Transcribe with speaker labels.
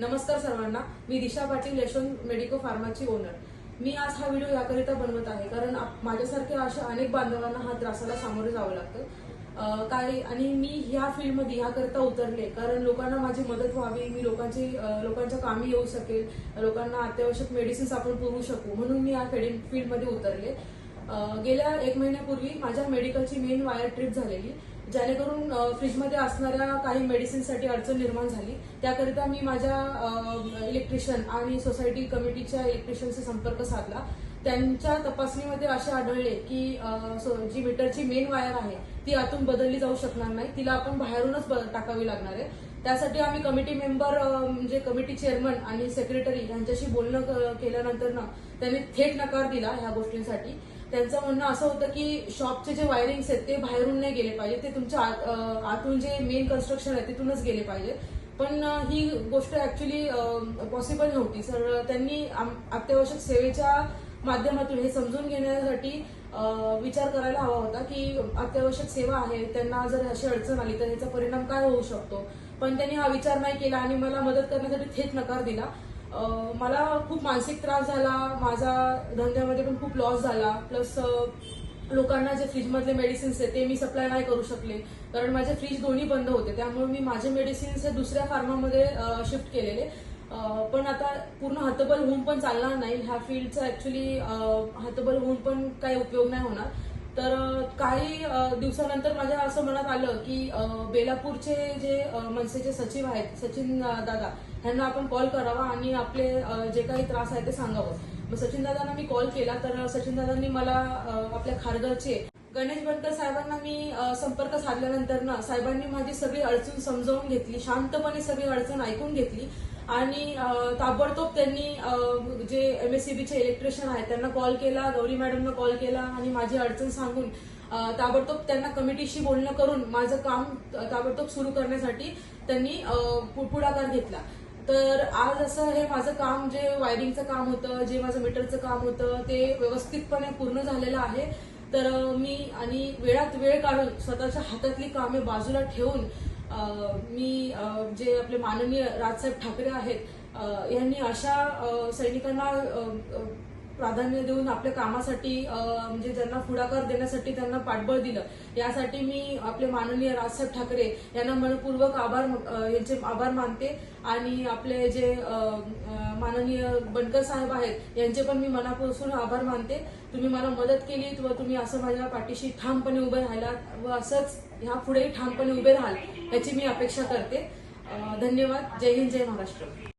Speaker 1: नमस्कार सर्वांना. मी दिशा पाटील यशवंत मेडिको फार्माची ओनर. मी आज हा व्हिडिओ याकरिता बनवत आहे कारण माझ्यासारख्या अशा अनेक बांधवांना हा त्रासाला सामोरे जावं लागतं. काय आणि मी ह्या फील्डमध्ये ह्याकरिता उतरले कारण लोकांना माझी मदत व्हावी मी लोकांची लोकांच्या कामी येऊ शकेल लोकांना अत्यावश्यक मेडिसिन्स आपण पुरवू शकू म्हणून मी या फील्डमध्ये उतरले. गेल्या एक महिन्यापूर्वी माझ्या मेडिकलची मेन वायर ट्रिप झालेली. जेणेकरून फ्रीजमध्ये असणाऱ्या काही मेडिसिनसाठी अडचण निर्माण झाली. त्याकरिता मी माझ्या इलेक्ट्रिशियन आणि सोसायटी कमिटीच्या इलेक्ट्रिशियनशी संपर्क साधला. त्यांच्या तपासणीमध्ये असे आढळले की जी मीटरची मेन वायर आहे ती आतून बदलली जाऊ शकणार नाही. तिला आपण बाहेरूनच टाकावी लागणार आहे. त्यासाठी आम्ही कमिटी मेंबर म्हणजे कमिटी चेअरमन आणि सेक्रेटरी यांच्याशी बोलणं केल्यानंतर ना त्यांनी थेट नकार दिला ह्या गोष्टींसाठी. त्यांचं म्हणणं असं होतं की शॉपचे जे वायरिंग्स आहेत ते बाहेरून नाही गेले पाहिजे. ते तुमच्या आतून जे मेन कन्स्ट्रक्शन आहे तिथूनच गेले पाहिजे. पण ही गोष्ट ऍक्च्युली पॉसिबल नव्हती. सर त्यांनी अत्यावश्यक सेवेच्या माध्यमातून हे समजून घेण्यासाठी विचार करायला हवा होता की अत्यावश्यक सेवा आहे त्यांना जर अशी अडचण आली तर ह्याचा परिणाम काय होऊ शकतो? पण त्यांनी हा विचार नाही केला आणि मला मदत करण्यासाठी थेट नकार दिला. मला खूप मानसिक त्रास झाला माझा धंद्यामध्ये पण खूप लॉस झाला. प्लस लोकांना जे फ्रीजमधले मेडिसिन्स आहेत ते मी सप्लाय नाही करू शकले. कारण माझे फ्रीज दोन्ही बंद होते. त्यामुळे मी माझे मेडिसिन्स हे दुसऱ्या फार्मामध्ये शिफ्ट केलेले. पण आता पूर्ण हतबल होऊन पण चालणार नाही. ह्या फील्डचा ऍक्च्युली हतबल होऊन पण काही उपयोग नाही होणार. तर काही दिवसानंतर माझ्या असं मनात आलं की बेलापूरचे जे मनसेचे सचिव आहेत सचिन दादा ह्यांना आपण कॉल करावा आणि आपले जे काही त्रास आहे ते सांगावं. मग सचिन दादांना मी कॉल केला तर सचिन दादांनी मला आपल्या खारघरचे गणेश बनकर साहेबांना मी संपर्क साधल्यानंतर ना साहेबांनी माझी सगळी अडचण समजावून घेतली शांतपणे सगळी अडचण ऐकून घेतली आणि ताबडतोब त्यांनी जे एमएससीबीचे इलेक्ट्रिशियन आहेत त्यांना कॉल केला गौरी मॅडमना कॉल केला आणि माझी अडचण सांगून ताबडतोब त्यांना कमिटीशी बोलणं करून माझं काम ताबडतोब सुरू करण्यासाठी त्यांनी पुढाकार घेतला. तर आज असं हे माझं काम जे वायरिंगचं काम होतं जे माझं मीटरचं काम होतं ते व्यवस्थितपणे पूर्ण झालेलं आहे. तर मी आणि वेळात वेळ काढून स्वतःच्या हातातली कामे बाजूला ठेवून मी जे आपले माननीय राजसाहेब ठाकरे आहेत यांनी अशा सैनिकांना प्राधान्य देऊन आपल्या कामासाठी म्हणजे ज्यांना पुढाकार देण्यासाठी त्यांना पाठबळ दिलं. यासाठी मी आपले माननीय राजसाहेब ठाकरे यांना मनपूर्वक आभार यांचे आभार मानते. आणि आपले जे माननीय बनकर साहेब आहेत यांचे पण मी मनापासून आभार मानते. तुम्ही मला मदत केली व तुम्ही असं माझ्या पाठीशी ठामपणे उभे राहिलात व असंच ह्या पुढेही ठामपणे उभे राहाल याची मी अपेक्षा करते. धन्यवाद. जय हिंद जय महाराष्ट्र.